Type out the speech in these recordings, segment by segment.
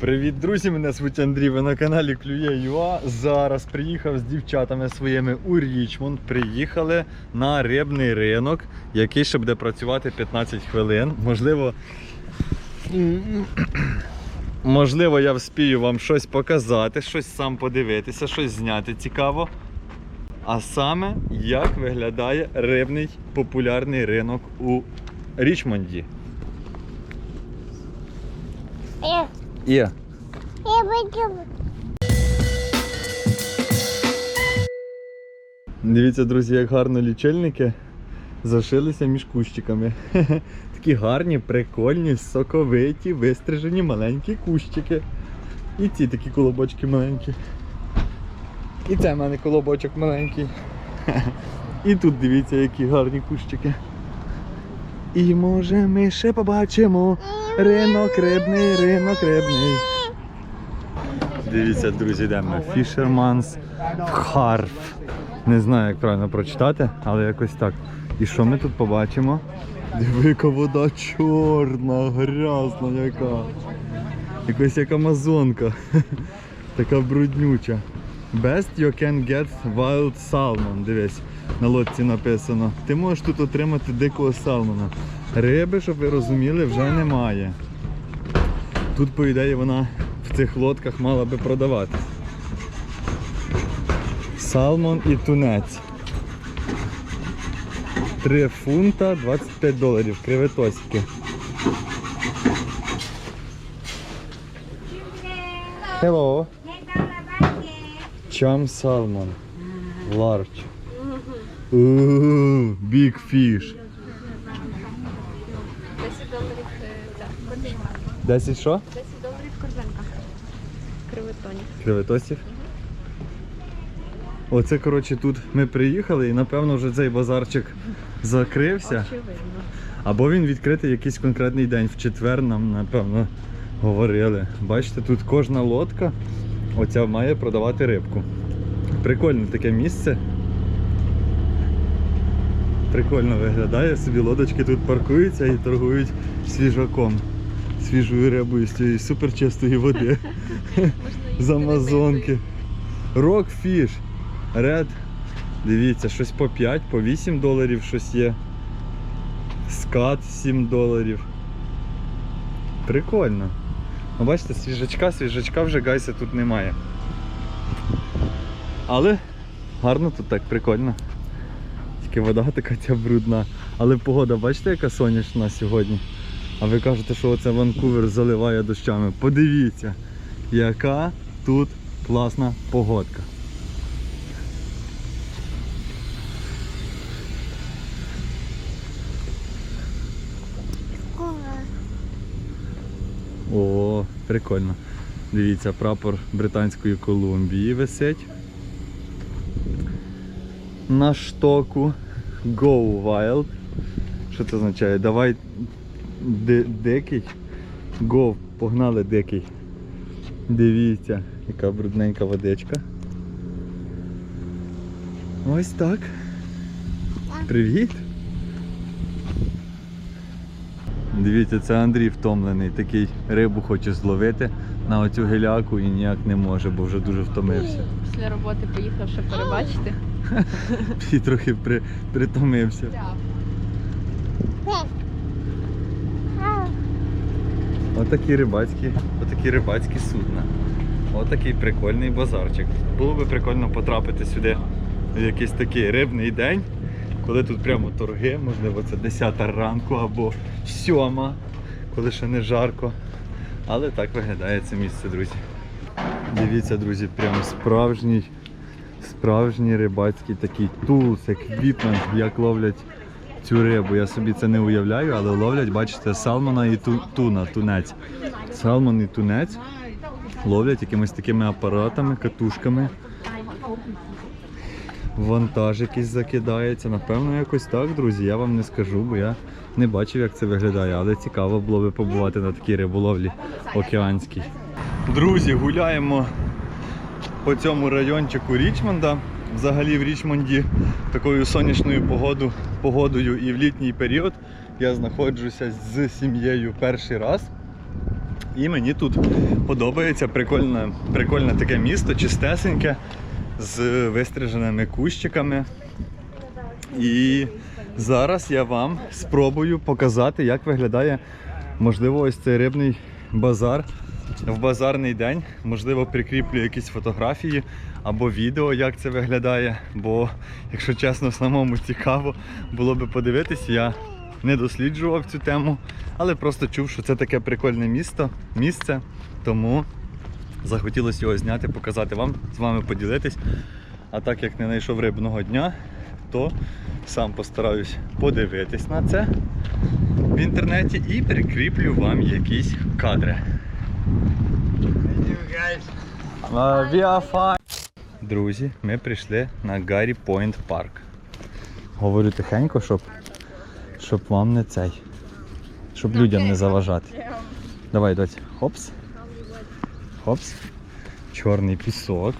Привіт, друзі! Мене звуть Андрій. Ви на каналі Клює ЮА. Зараз приїхав з дівчатами своїми у Річмонд. Приїхали на рибний ринок, який ще буде працювати 15 хвилин. Можливо, можливо, я вспію вам щось показати, щось сам подивитися, щось зняти цікаво. А саме, як виглядає рибний популярний ринок у Річмонді. Є. Дивіться, друзі, як гарно лічильники зашилися між кущиками. Такі гарні, прикольні, соковиті, вистрижені маленькі кущики. І ці такі колобочки маленькі. І це в мене колобочок маленький. І тут дивіться, які гарні кущики. І може ми ще побачимо ринок рибний, ринок рибний. Дивіться, друзі, йдемо. Fisherman's Harf. Не знаю, як правильно прочитати, але якось так. І що ми тут побачимо? Диви, яка вода чорна, грязна яка. Якась як амазонка. така бруднюча. Best you can get wild salmon. Дивись, на лодці написано. Ти можеш тут отримати дикого салмона. Риби, щоб ви розуміли, вже немає. Тут, по ідеї, вона в цих лодках мала би продаватись. Салмон і тунець. 3 фунта 25 доларів. Креветосики. Hello. Chum salmon. Large. Ooh, big fish. 10 доларів е, ця корзинка. 10 що? 10 доларів корзинка. Креветонів. Креветосів. Оце, коротше, тут ми приїхали і напевно вже цей базарчик закрився. Очевидно. Або він відкритий якийсь конкретний день. В четвер нам, напевно, говорили. Бачите, тут кожна лодка оця має продавати рибку. Прикольне таке місце. Прикольно виглядає, собі лодочки тут паркуються і торгують свіжаком. Свіжою рибою з цієї суперчистої води. З Амазонки. Rockfish. Red. Дивіться, щось по 5, по 8 доларів щось є. Скат 7 доларів. Прикольно. Ну, бачите, свіжачка, свіжачка вже гайся тут немає. Але гарно тут так, прикольно. Тільки вода така ця брудна. Але погода, бачите, яка сонячна сьогодні. А ви кажете, що оце Ванкувер заливає дощами. Подивіться, яка тут класна погодка. О, прикольно. Дивіться, прапор Британської Колумбії висить. На штоку Go Wild. Що це означає? Давай ди- дикий. Go, погнали дикий. Дивіться, яка брудненька водичка. Ось так. Привіт. Дивіться, це Андрій втомлений, такий рибу хоче зловити на оцю геляку і ніяк не може, бо вже дуже втомився. Після роботи поїхав, щоб перебачити. І трохи при, притомився. Отакі рибацькі, отакі рибацькі судна. Отакий прикольний базарчик. Було би прикольно потрапити сюди в якийсь такий рибний день, коли тут прямо торги, можливо, це 10 ранку або 7, коли ще не жарко. Але так виглядає це місце, друзі. Дивіться, друзі, прямо справжній, справжній рибацький такий тулс, еквіпмент, як ловлять цю рибу. Я собі це не уявляю, але ловлять, бачите, салмона і ту- туна, тунець. Салмон і тунець ловлять якимись такими апаратами, катушками. Вантаж якийсь закидається. Напевно, якось так, друзі. Я вам не скажу, бо я не бачив, як це виглядає, але цікаво було би побувати на такій риболовлі океанській. Друзі, гуляємо по цьому райончику Річмонда. Взагалі в Річмонді такою сонячною погоду, погодою і в літній період я знаходжуся з сім'єю перший раз. І мені тут подобається прикольне, прикольне таке місто, чистесеньке, з вистриженими кущиками. І зараз я вам спробую показати, як виглядає, можливо, ось цей рибний базар в базарний день. Можливо, прикріплю якісь фотографії або відео, як це виглядає. Бо, якщо чесно, самому цікаво було би подивитися. Я не досліджував цю тему, але просто чув, що це таке прикольне місто, місце. Тому захотілося його зняти, показати вам, з вами поділитись. А так як не знайшов рибного дня, то сам постараюсь подивитись на це в інтернеті і прикріплю вам якісь кадри. Друзі, ми прийшли на Гаррі Пойнт Парк. Говорю тихенько, щоб, щоб вам не цей. Щоб людям не заважати. Давай, доць. Хопс. Хопс. Чорний пісок.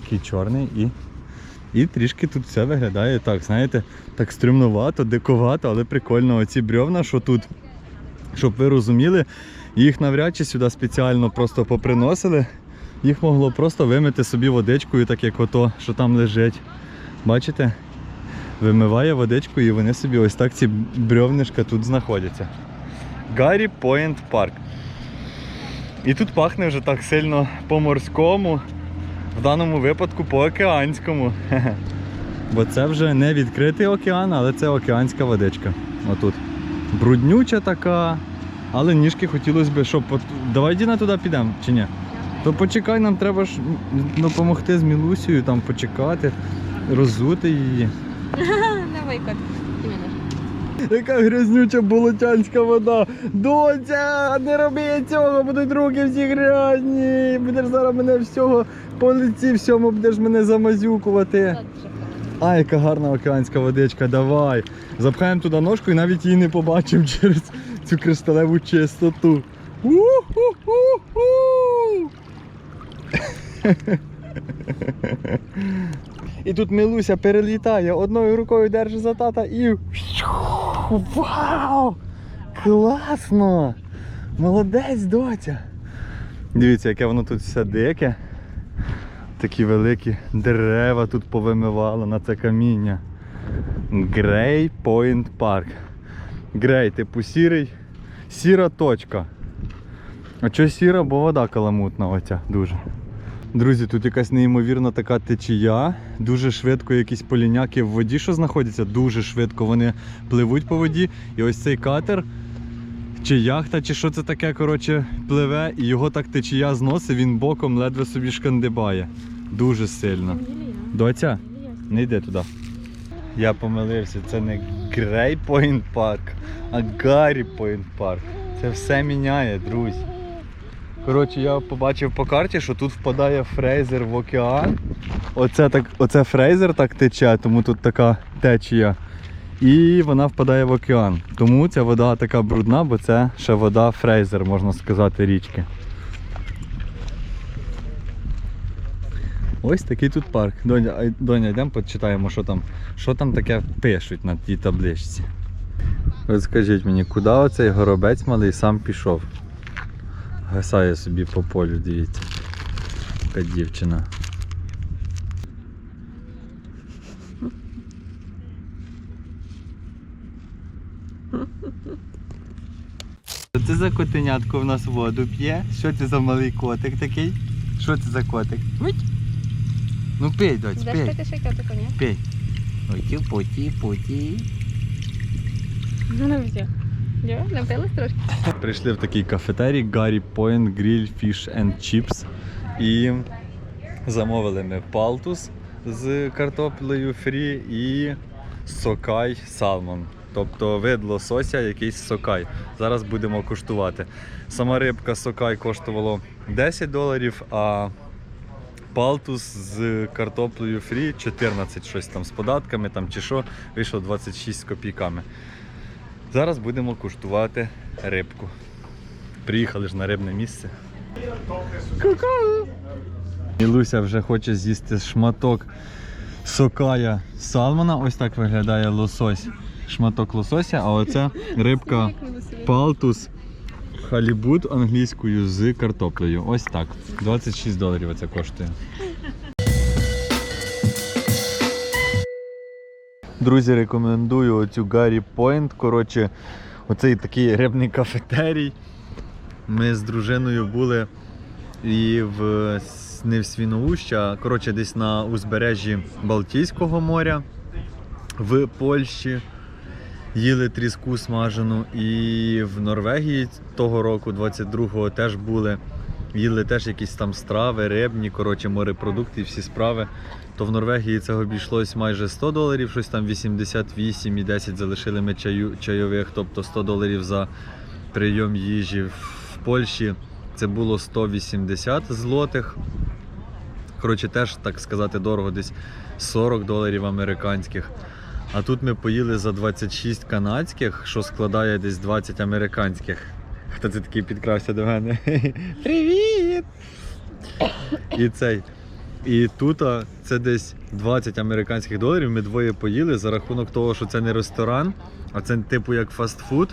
Такий чорний і. І трішки тут все виглядає так, знаєте, так стрімновато, диковато, але прикольно. Оці брьовна, що тут, щоб ви розуміли, їх навряд чи сюди спеціально просто поприносили. Їх могло просто вимити собі водичкою, так як ото, що там лежить. Бачите? Вимиває водичку і вони собі ось так ці брьовнишка тут знаходяться. Гаррі Пойнт Парк. І тут пахне вже так сильно по-морському, в даному випадку по-океанському. Бо це вже не відкритий океан, але це океанська водичка. Отут. Бруднюча така, але ніжки хотілося б, щоб. Давай Діна туди підемо, чи ні? То почекай, нам треба ж допомогти з Мілусією, там почекати, роззути її. Не викот. Яка грязнюча болотянська вода. Доця, не роби цього, будуть руки всі грязні. Будеш зараз мене всього по лиці всьому будеш мене замазюкувати. А, яка гарна океанська водичка, давай. Запхаємо туди ножку і навіть її не побачимо через цю кришталеву чистоту. І тут Милуся перелітає, одною рукою держить за тата і. Вау! Класно! Молодець, доця! Дивіться, яке воно тут все дике. Такі великі дерева тут повимивало на це каміння. Грей Пойнт Парк. Грей, типу сірий. Сіра точка. А чого сіра, бо вода каламутна оця дуже. Друзі, тут якась неймовірна така течія. Дуже швидко якісь поліняки в воді, що знаходяться, дуже швидко вони пливуть по воді. І ось цей катер, чи яхта, чи що це таке, коротше, пливе, і його так течія зносить, він боком ледве собі шкандибає. Дуже сильно. Доця, не йди туди. Я помилився, це не Грей Пойнт Парк, а Гаррі Пойнт Парк. Це все міняє, друзі. Коротше, я побачив по карті, що тут впадає фрейзер в океан. Оце, так, оце фрейзер так тече, тому тут така течія. І вона впадає в океан. Тому ця вода така брудна, бо це ще вода фрейзер, можна сказати, річки. Ось такий тут парк. Доня, Доня, йдемо почитаємо, що там, що там таке пишуть на тій табличці. От скажіть мені, куди оцей горобець малий сам пішов? Гасає собі по полю, дивіться. Яка дівчина. Що це за котенятко в нас воду п'є? Що це за малий котик такий? Що це за котик? Ну пий, доць, пий, таке ще котику, ні? пий. Ой, путі, путі. Ну все. Напились трошки? Прийшли в такий кафетерій Гаррі Point Grill Fish and Chips і замовили ми палтус з картоплею фрі і сокай салмон. Тобто вид лосося, якийсь сокай. Зараз будемо куштувати. Сама рибка сокай коштувало 10 доларів, а палтус з картоплею фрі 14 щось там з податками там чи що, вийшло 26 з копійками. Зараз будемо куштувати рибку. Приїхали ж на рибне місце. Ку-ку! Мілуся вже хоче з'їсти шматок сокая салмона. Ось так виглядає лосось. Шматок лосося, а оце рибка палтус халібут англійською з картоплею. Ось так. 26 доларів це коштує. Друзі, рекомендую оцю Гаррі Point. Коротше, оцей такий рибний кафетерій. Ми з дружиною були і в не в Свіноуща, а коротше, десь на узбережжі Балтійського моря в Польщі. Їли тріску смажену. І в Норвегії того року, 22-го, теж були. Їли теж якісь там страви, рибні, коротше, морепродукти всі справи. То в Норвегії це обійшлось майже 100 доларів, щось там 88 і 10 залишили ми чаю, чайових, тобто 100 доларів за прийом їжі. В Польщі це було 180 злотих. Коротше, теж, так сказати, дорого, десь 40 доларів американських. А тут ми поїли за 26 канадських, що складає десь 20 американських. Хто це такий підкрався до мене? Привіт! І цей. І тут це десь 20 американських доларів. Ми двоє поїли за рахунок того, що це не ресторан, а це типу як фастфуд.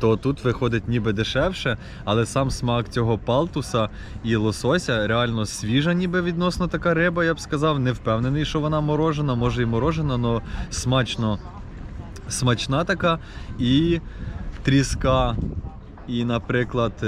То тут виходить ніби дешевше, але сам смак цього палтуса і лосося реально свіжа, ніби відносно така риба, я б сказав. Не впевнений, що вона морожена, може і морожена, але смачно смачна така. І тріска. І, наприклад, е,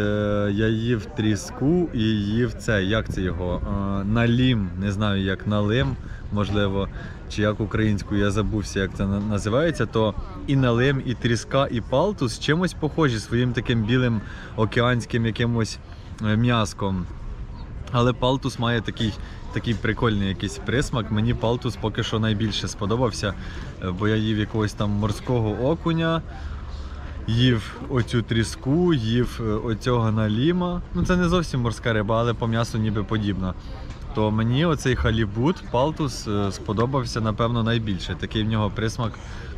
я їв тріску і їв це, як це його? Е, Налім, не знаю, як налим, можливо, чи як українською, я забувся, як це називається, то і налим, і тріска, і палтус чимось похожі своїм таким білим океанським якимось е, м'яском. Але палтус має такий, такий прикольний якийсь присмак. Мені палтус поки що найбільше сподобався, бо я їв якогось там морського окуня, їв оцю тріску, їв е, оцього наліма. Ну це не зовсім морська риба, але по м'ясу ніби подібна. То мені оцей халібут, палтус е, сподобався, напевно, найбільше. Такий в нього присмак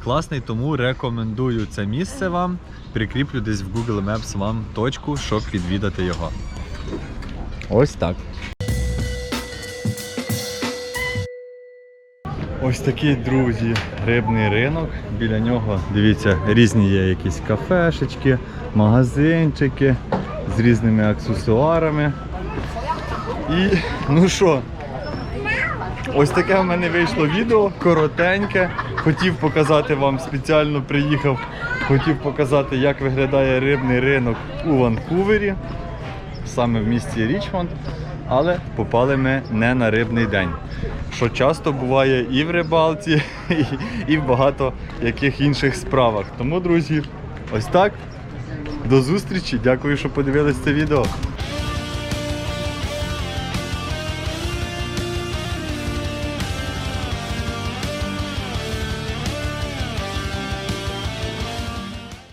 класний, тому рекомендую це місце вам. Прикріплю десь в Google Maps вам точку, щоб відвідати його. Ось так. Ось такий, друзі, рибний ринок. Біля нього, дивіться, різні є якісь кафешечки, магазинчики з різними аксесуарами. І ну що, ось таке в мене вийшло відео, коротеньке. Хотів показати вам, спеціально приїхав, хотів показати, як виглядає рибний ринок у Ванкувері, саме в місті Річмонд. Але попали ми не на рибний день. Що часто буває і в рибалці, і, в багато яких інших справах. Тому, друзі, ось так. До зустрічі. Дякую, що подивились це відео.